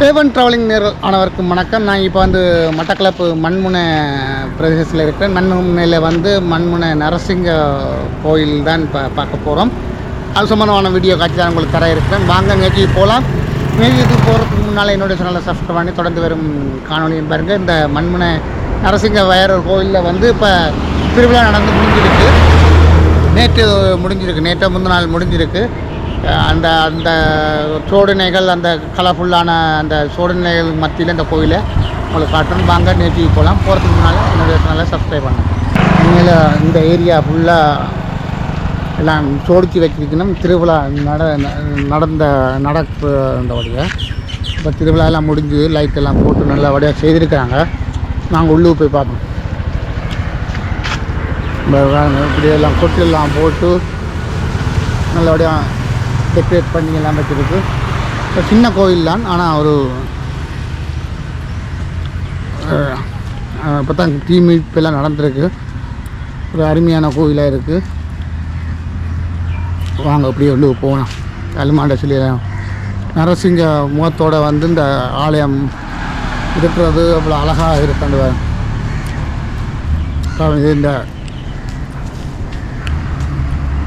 தேவன் ட்ராவலிங் நேர் ஆனவருக்கும் வணக்கம். நான் இப்போ வந்து மட்டக்களப்பு மண்முனை பிரதேசத்தில் இருக்கிறேன். மண்முனையில் வந்து மண்முனை நரசிங்க கோயில் தான் இப்போ பார்க்க போகிறோம் அது சம்பந்தமான வீடியோ காட்சி தான் உங்களுக்கு தர இருக்கிறேன். வாங்க நேற்று போகலாம். நேற்று போகிறதுக்கு முன்னால் என்னுடைய சேனலை சப்ஸ்கிரைப் பண்ணி தொடர்ந்து வரும் காணொலியும் பாருங்கள் இந்த மண்முனை நரசிங்க வயர் கோயிலில் வந்து இப்போ திருவிழா நடந்து முடிஞ்சிருக்கு. நேற்று முடிஞ்சிருக்கு. நேற்று முந்தின நாள் முடிஞ்சிருக்கு. அந்த அந்த சோடனைகள் அந்த கலர்ஃபுல்லான அந்த சோடனைகள் மத்தியில் இந்த கோயிலை உங்களுக்கு காட்டணும். வாங்க நேற்று போகலாம். போகிறதுக்கு முன்னால் என்னுடைய சேனலை சப்ஸ்கிரைப் பண்ணுங்க. உண்மையில் இந்த ஏரியா ஃபுல்லாக எல்லாம் சோடிச்சு வச்சிருக்கணும். திருவிழா நட நடந்த நடப்பு அந்த வழியை. இப்போ திருவிழாலாம் முடிஞ்சு லைட் எல்லாம் போட்டு நல்லபடியாக செய்திருக்கிறாங்க. நாங்கள் உள்ளூர் போய் பார்ப்போம். இப்படியெல்லாம் வேன் இப்படி எல்லாம் போட்டு நல்லபடியாக டெக்கரேட் பண்ணி எல்லாம் வச்சுருக்கு. இப்போ சின்ன கோவில் தான் ஆனால் ஒரு இப்போ தான் தீ மீட்பெல்லாம் நடந்திருக்கு. ஒரு அருமையான கோவிலாக இருக்குது வாங்க அப்படியே வந்து போகலாம். கல்மாண்ட சிலையில. நரசிங்க முகத்தோட வந்து இந்த ஆலயம் இருக்கிறது அவ்வளோ அழகாக இருக்காண்டு இந்த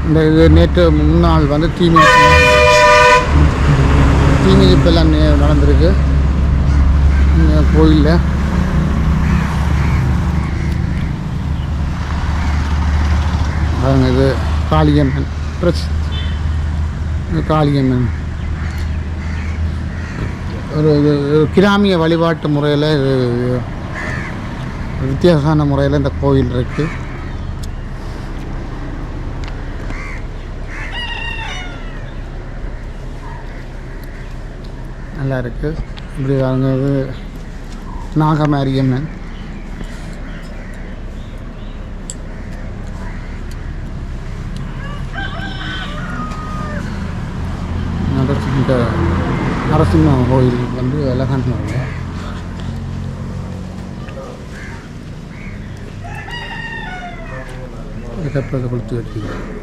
இந்த இது நேற்று முன்னாள் வந்து தீமை தீமிதிப்பெல்லாம் நடந்திருக்கு. கோயிலில். பாருங்க இது காளியம்மன். பிரஸ் காளியம்மன். ஒரு இது கிராமிய வழிபாட்டு முறையில் வித்தியாசமான முறையில் இந்த கோயில் இருக்குது நல்லா இருக்குது இப்படி பாருங்க நாகமாரியம்மன். நரசிங்க நரசிம்ம கோயில் வந்து அழகான கோயில். கொடுத்து வச்சுக்கிறேன்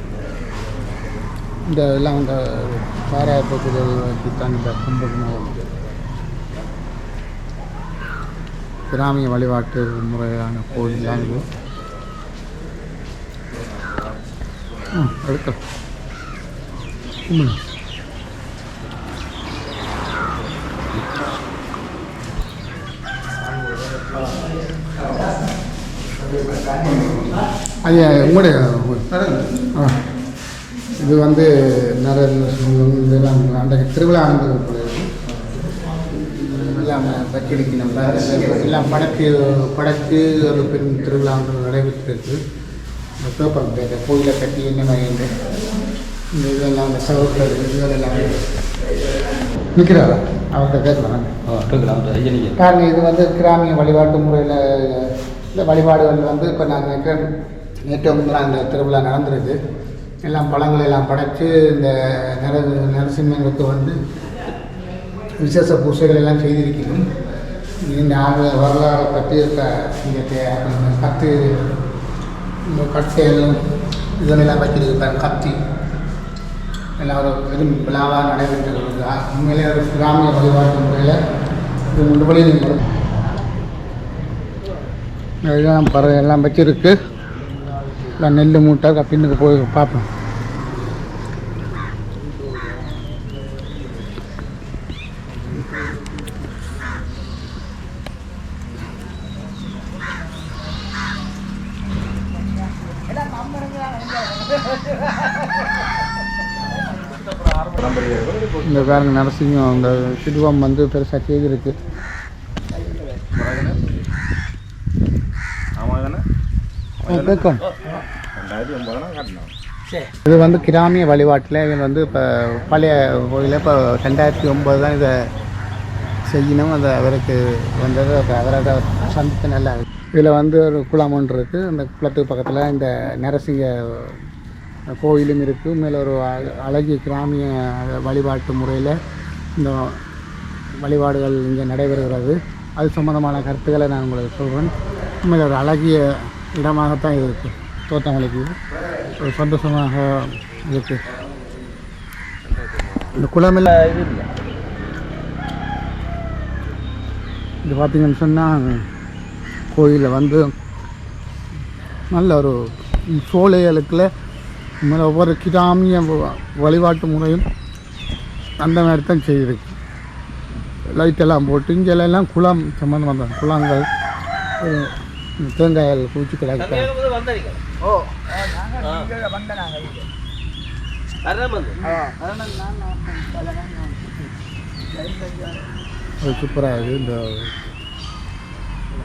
இந்த எல்லாம் இந்த பாராயப்பத்தில் வச்சு தான் இந்த கும்பகோணம் கிராமிய வழிபாட்டு முறையான கோயில் தான் இது. ம் எடுக்கலாம் ஐயா உங்களுடைய இது வந்து நிறைய இதெல்லாம் அந்த திருவிழா நடந்தது எல்லாம் வச்சிருக்கணும் எல்லாம் படைக்கு படைத்து ஒரு பெண் திருவிழா ஒன்று நடைபெற்றிருக்கு இந்த பேப்பர் பேர் கோயிலை கட்டி என்ன இந்த இந்த இதெல்லாம் அந்த சவுக்கர் இதெல்லாம். நிற்கிறாரா? அவர்கிட்ட கேட்கலாம். பாருங்க இது வந்து கிராமிய வழிபாட்டு முறையில் இந்த வழிபாடுகள் வந்து இப்போ நினைக்கிறேன் நேற்று முந்தினா இந்த திருவிழா நடந்திருக்கு. எல்லாம் பழங்கள் எல்லாம் படைத்து இந்த நர நரசிம்மனுக்கு வந்து விசேஷ பூசைகள் எல்லாம் செய்திருக்கணும் இந்த ஆண்டு வரலாறை பற்றி இருக்க இந்த கத்து இந்த இதனெல்லாம் இதெல்லாம் கத்தி. எல்லாம் ஒரு பெரும் விழாவாக நடைபெற்று உண்மையிலே ஒரு கிராமிய வழிபாட்டு முறையில் இது முழுவதும் நீங்கள் எல்லாம் எல்லாம் வச்சிருக்கு. இல்லை நெல் மூட்டை பின்னுக்கு போய் பார்ப்போம் இந்த பாருங்க நரசிங்கம் அந்த சிடுவம் வந்து பெருசாக செய்திருக்கு இருக்குது இது வந்து கிராமிய வழிபாட்டில் இது வந்து இப்போ பழைய கோயிலில் இப்போ ரெண்டாயிரத்தி ஒம்பது தான் இதை செய்யணும். அது அவருக்கு வந்தது. அவரோட சந்தித்து நல்லா இதில் வந்து ஒரு குளம் ஒன்று இருக்குது அந்த குளத்துக்கு பக்கத்தில் இந்த நரசிங்க கோயிலும் இருக்குது மேலே ஒரு அழகிய கிராமிய வழிபாட்டு முறையில் இந்த வழிபாடுகள் இங்கே நடைபெறுகிறது. அது சம்பந்தமான கருத்துக்களை நான் உங்களுக்கு சொல்கிறேன் உண்மையில் ஒரு அழகிய இடமாகத்தான் இருக்குது தோட்டங்களுக்கு ஒரு சந்தோஷமாக இருக்குது இந்த குளமில் இது இல்லை. இது பார்த்தீங்கன்னு சொன்னால் கோயிலில் வந்து நல்ல ஒரு சோலைகளுக்குள்ள மேலே ஒவ்வொரு கிராமிய வழிபாட்டு முறையும் அந்த மாதிரி தான் செய்திருக்கு லைட்டெல்லாம் போட்டு இங்கே எல்லாம் குளம் சம்மந்தமாக தான் குளங்கள் அஹ் தேங்காய்கள் பூச்சி கிடக்கு ஓ. சூப்பராக இருக்குது இந்த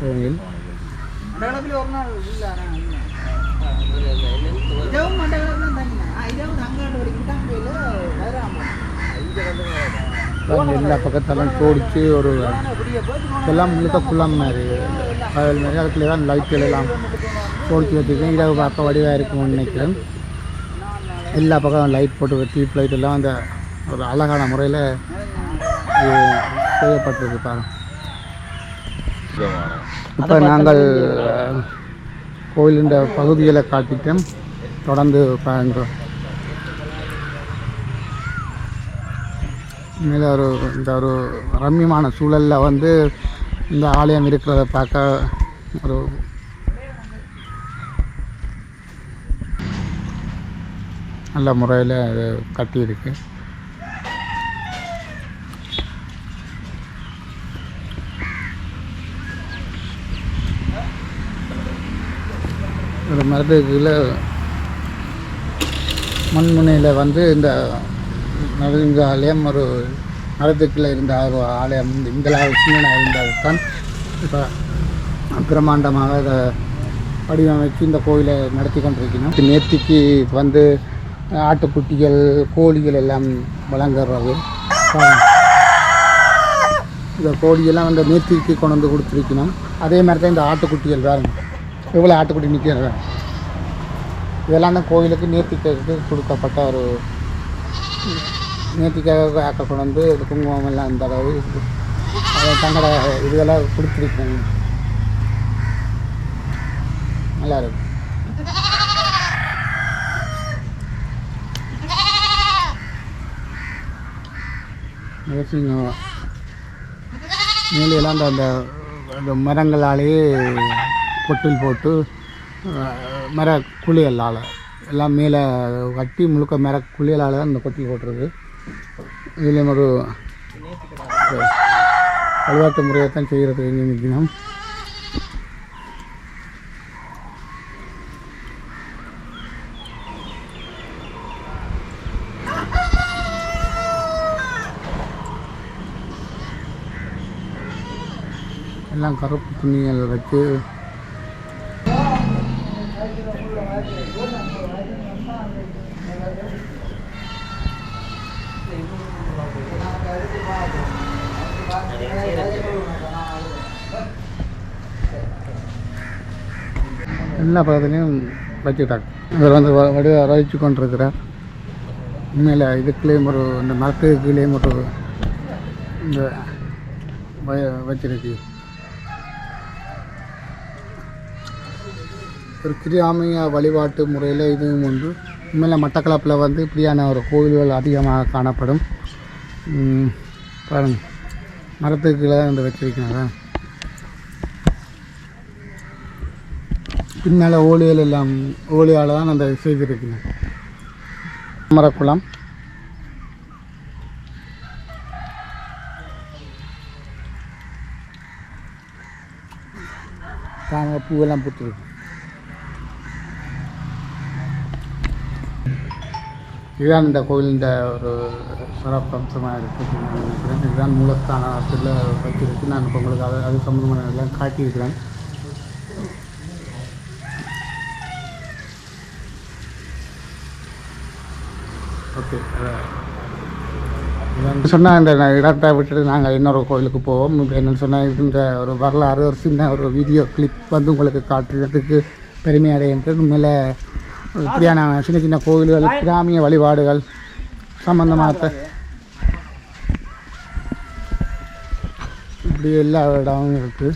கோயில். எல்லா பக்கத்தெல்லாம் சோடிச்சு ஒரு இதெல்லாம் முழுக்க குளம் மாதிரி. வயல் மாதிரி அதுக்குள்ளே தான் லைட்டுகள் எல்லாம் வச்சுருக்கோம் வச்சுருக்கேன். இரவு பார்க்க வடிவாக இருக்கும்னு நினைக்கிறேன். எல்லா பக்கம் லைட் போட்டு டீப் லைட் எல்லாம் அந்த ஒரு அழகான முறையில் செய்யப்பட்டிருக்கு பாருங்கள் இப்போ நாங்கள் கோயிலின் பகுதிகளை காட்டிட்டோம் தொடர்ந்து பாருங்கள் மேலே ஒரு இந்த ஒரு ரம்மியமான சூழலில் வந்து இந்த ஆலயம் இருக்கிறத பார்க்க ஒரு நல்ல முறையில் அது கட்டியிருக்கு. ஒரு மரத்துக்குள்ள மண்முனையில் வந்து இந்த மருந்து ஆலயம் ஒரு மரத்துக்குள்ளே இருந்த ஒரு ஆலயம் இந்த இந்த இருந்தால்தான் இப்போ பிரம்மாண்டமாக இதை வடிவமைச்சு இந்த கோயிலை நடத்தி கொண்டிருக்கணும் நேர்த்திக்கு வந்து ஆட்டுக்குட்டிகள் கோழிகள் எல்லாம் வழங்குறது. இந்த கோழியெல்லாம் வந்து நேர்த்திக்கு கொண்டு வந்து கொடுத்துருக்கணும் அதே மாதிரி தான் இந்த ஆட்டுக்குட்டிகள் வேறு எவ்வளோ ஆட்டுக்குட்டி நிற்கிறது இதெல்லாம் தான் கோயிலுக்கு நேர்த்திக்கு கொடுக்கப்பட்ட ஒரு நேர்த்திக்காக ஆக்க கொண்டு வந்து குங்குமம் எல்லாம் இந்த அளவு அதை தங்களோட இதுகளாக கொடுத்துருக்காங்க நல்லா இருக்கும் நரசிங்கம் மேலையெல்லாம் அந்த அந்த அந்த மரங்களாலேயே கொட்டில் போட்டு மர குளியலால் எல்லாம் மேலே கட்டி முழுக்க மர குளியலால் தான் இந்த கொட்டில் போட்டுருக்கு இதுலேயும் ஒரு வழிபாட்டு முறையை தான் செய்கிறது எங்கே தினம். எல்லாம் கருப்பு துணிகள் வச்சு எல்லா பக்கத்துலேயும் வச்சுக்கிட்டாங்க. இவர் வந்து வடிவ ரசித்து கொண்டிருக்கிறார். உண்மையில் இதுக்குள்ளேயும் ஒரு இந்த மரத்துக்குள்ளேயும் ஒரு இந்த வ- வச்சிருக்கு. ஒரு கிரியாமைய வழிபாட்டு முறையில் இதுவும் உண்டு. உண்மையில் மட்டக்களப்பில் வந்து இப்படியான ஒரு கோவில்கள் அதிகமாக காணப்படும். பாருங்கள் மரத்துக்கு கீழே வந்து வச்சிருக்காங்க பின்னால் ஓலியல் எல்லாம் ஓலியால் தான் அந்த செய்திருக்கீங்க. மரக்குளம். தாங்க பூவெல்லாம் பூத்துருக்கு. இதுதான் இந்த கோயிலின் ஒரு சிறப்பம்சமாக இருக்குது நான் நினைக்கிறேன். இதுதான் மூலஸ்தானத்தில் வச்சிருக்கு நான் இப்போ உங்களுக்கு அதை அது சம்மந்தமான எல்லாம் காட்டியிருக்கிறேன். ஓகே சொன்னால் இந்த இடத்தை விட்டுட்டு நாங்கள் இன்னொரு கோயிலுக்கு போவோம். என்னென்னு சொன்னால் இந்த ஒரு வரலாறு ஒரு சின்ன ஒரு வீடியோ கிளிப் வந்து உங்களுக்கு காட்டுறதுக்கு பெருமை அடைகின்றது. இப்படியான சின்ன சின்ன கோயில்கள் கிராமிய வழிபாடுகள் சம்பந்தமாக இப்படி எல்லா இடமும் இருக்குது